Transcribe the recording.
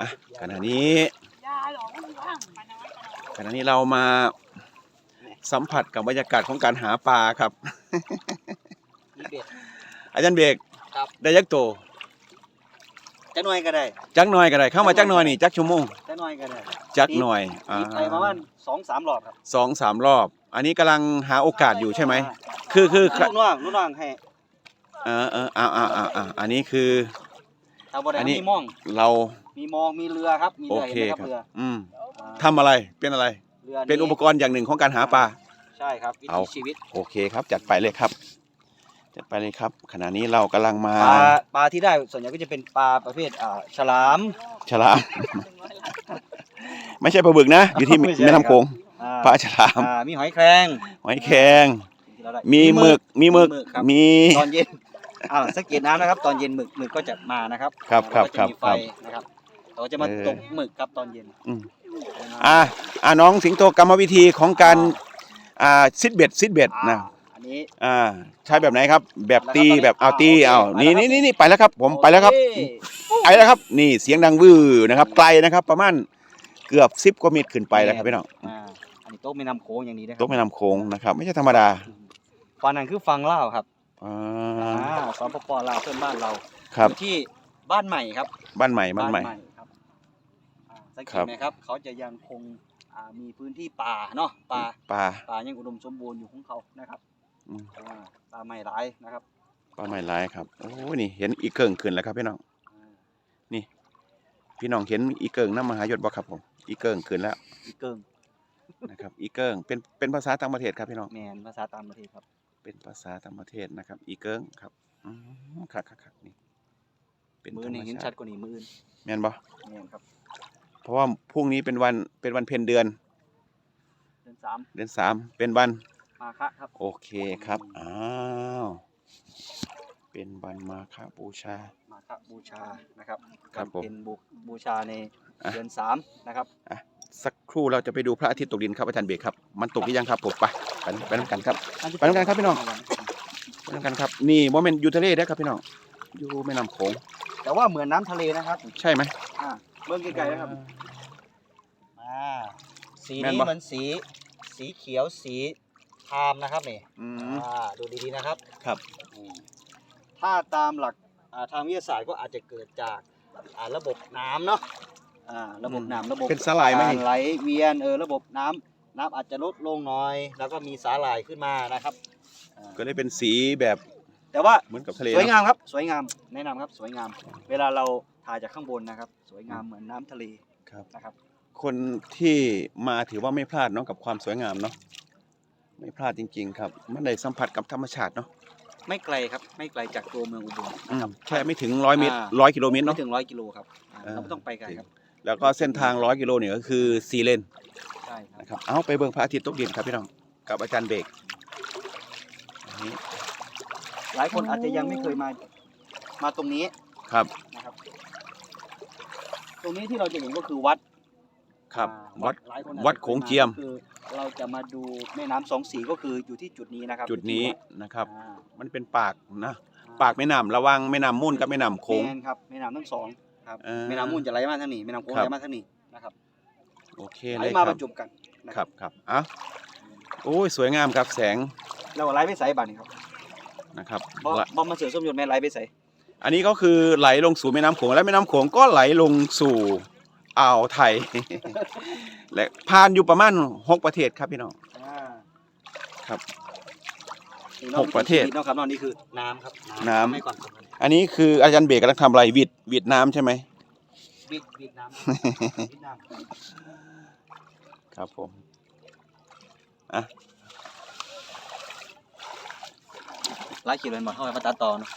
อะขณะนี้ยาหรอมันว่างปลาน้อยปลาน้อยขณะนี้เรามาสัมผัสกับบรรยากาศของการหาปลาครับมีเบ็ดอาจารย์เบรกครับ ได้ยักษ์โตจะหน่อยก็ได้จักหน่อยก็ได้เข้ามาจักหน่อยนี่จักชั่วโมงจะหน่อยก็ได้จักหน่อยอ่ามีไปประมาณสองสามหลอดครับสองสามรอบ อันนี้กำลังหาโอกาสอยู่ใช่ไหมคือคือลูกน้องลูกน้องให้เออเอออ่าอ่าอ่าอ่าอันนี้คือ ทำบ่ได้อันนี้ มีหมองเรา มีมองมีเรือครับมีโอเรือเคเห็นไหมครับครับ เรืออืมอ่าทำอะไรเป็นอะไร เรือเป็นอุปกรณ์อย่างหนึ่งของการหาปลา ใช่ครับวิเอา ถีชีวิตโอเคครับ จัดไปเลยครับจัดไปเลยครับ ขณะนี้เรากำลังมาปลาปลาที่ได้ส่วนใหญ่ก็จะเป็นปลาประเภทอ่าฉลาม ฉลาม ไม่ใช่ปลาบึกนะ อยู่ที่ไม่ใช่แม่น้ำโขงอ่าปลาฉลามอ่ามีหอยแครงหอยแครง ที่เราได้ มีหมึกมีหมึกครับ มีตอนเย็น อ่าสังเกตน้ำนะครับ ตอนเย็นหมึกหมึกก็จะมานะครับครับครับแล้วก็จะมีครัไฟบนะครับเราจะมาเออ ตกหมึกครับตอนเย็นอืมอ่าอ่าน้องสิงโตกรรมวิธีของการอ่าซิดเบ็ดซิดเบ็ดนะ อันนี้ อ่าใช้แบบไหนครับ แบบตีแล้วก็แบบเอาตีอ่าเอาโอเคนี่ไปนี่แล้วครับนี่นี่ไปแล้วครับ ผมไปแล้วครับโอ้ยไปแล้วครับ นี่เสียงดังวือนะครับ ไกลนะครับ ประมาณเกือบสิบกว่าเมตรขึ้นไปแล้วครับพี่น้องอ่าอันนี้โต๊ะแม่น้ำโขงอย่างนี้นะครัโต๊ะแม่น้ำโขงนะครับ ไม่ใช่ธรรมดาฟังนั่นคือฟังเล่าวครับ อ่าอ่าสปปลาวเพื่อนบ้านเราครับ อยู่ที่บ้านใหม่ครับบ้านใหม่บ้านใหม่ ครับอ่าสังเกครัตบ ไหมครับ เขาจะยังคงอ่ามีพื้นที่ป่าเนาะป่าปลา ป่ายังอุดมสมบูรณ์อยู่ของเขานะครับอืมอ่าป่าใหม่ร้ายนะครับปลาใหม่ลายครับโอ้นี่เห็นอีเกิงขึ้นแล้วครับพี่น้องอ่าพี่น้องเห็นอีเกิงน้ำมหายศบ่ครับผมอีเกิงขึ้นแล้วอีเกิงนะครับอีเกิงเป็นเป็นภาษาต่างประเทศครับพี่น้องแมนภาษาต่างประเทศครับ เป็นภาษาต่างประเทศนะครับ อีเกิงครับอืมครับครับครับนี่ เป็นมือธรหนึ่งรมเห็นชาชัดติกว่านี้มืออื่นแม่นบ่แมนครับเพราะว่าพรุ่งนี้เป็นวันเป็นวันเพ็ญเดือน เดือนสามเดือนสามเป็นวัน มาคะครับโอเคครับ อ้าว เป็นวันมาฆบูชา มาคะบูชานะครับครับผมเป็นบูบูชาในอะ เดือนสามนะครับ สักครู่เราจะไปดูพระอาทิตย์ตกดินครับอาจารย์เบรกครับ มันตกหรือยังครับผมไป ไปไปน้ำกันครับ ไปด้วยกันครับพี่น้อง ไปน้ำกันครับ นี่โมเมนต์อยู่ทะเลได้อครับพี่น้อง อยู่แม่น้ำโขง แต่ว่าเหมือนน้ำทะเลนะครับใช่ไหม อ่าเบื้องไกลๆนะครับ อ่าสีแม่นนี้บ่เหมือนสีสีเขียวสีครามนะครับนี่อืม อ่าดูดีๆนะครับครับ อืมถ้าตามหลักอ่าทางวิทยาศาสตร์ก็อาจจะเกิดจากอ่าระบบน้ำเนาะอ่าระบบน้ำระบบเป็นสลายไหมการนี่ไหลเวียนเออระบบน้ำ น้ำอาจจะลดลงหน่อย แล้วก็มีสาหร่ายขึ้นมานะครับอ่าก็เลยเป็นสีแบบแต่ว่าเหมือนกับทะเลสวยเนอะงามครับ สวยงามแนะนำครับสวยงาม เวลาเราถ่ายจากข้างบนนะครับ สวยงามเหมือนน้ำทะเลครับนะครับ คนที่มาถือว่าไม่พลาดเนาะกับความสวยงามเนาะไม่พลาดจริง ๆ ครับมันได้สัมผัสกับธรรมชาติเนาะไม่ไกลครับไม่ไกลจากตัวเมืองอุบลอืมแค่ไม่ถึงร้อยเมตรอ่าร้อยกิโลเมตรไม่เนาะถึงร้อยกิโลครับอ่าเออเราไม่ต้องไปไกลครับ แล้วก็เส้นทางร้อยกิโลเนี่ยก็คือซีเลนใช่ครับ นะครับเอาไปเบิ่งพระอาทิตย์ตกดินครับพี่น้องกับอาจารย์เบรกอันนี้หลายคนอาจจะยังไม่เคยมา มาตรงนี้ครับนะครับ ตรงนี้ที่เราจะเห็นก็คือวัดครับอ่าวัด หลายคนอาจจะวัดโขงเจียม คือเราจะมาดูแม่น้ำสองสีก็คืออยู่ที่จุดนี้นะครับจุดนี้อยู่ที่นะครับวัดอ่ามันเป็นปากนะปากแม่น้ำระหวังแม่น้ำมุ่นกับแม่น้ำโขง แม่นครับแม่น้ำทั้งสองครับเออแม่น้ำมูลจะไหลมาทางนี้แม่น้ำโขงครับ ไหลมาทางนี้นะครับ โอเคไหลเลยมาคบรัรบรจบกันนะครับครับอะโอ้ยสวยงามครับแสงเราไหลไปใส่บัตรนี่ครับนะครับบอละบอมมาเสือส้มหยดแม่ไหลไปใส่อันนี้ก็คือไหลลงสู่แม่น้ำโขงและแม่น้ำโขงก็ไหลลงสู่อ่าวไทย และผ่านอยู่ประมาณหกประเทศครับพี่น้อง อ่าครับนี่นอหกประเทศนี่น้องครับน้องนี่คือน้ำครับน้ำให้ความสำคัญอันนี้คืออาจารย์เบรกกำลังทำอะไรวิดวิดน้ำใช่ไหม วิดวิดน้ำวิดน้ครับผมำไล่ขีดเลยหมดเข้าไปมาตัดต่อนะ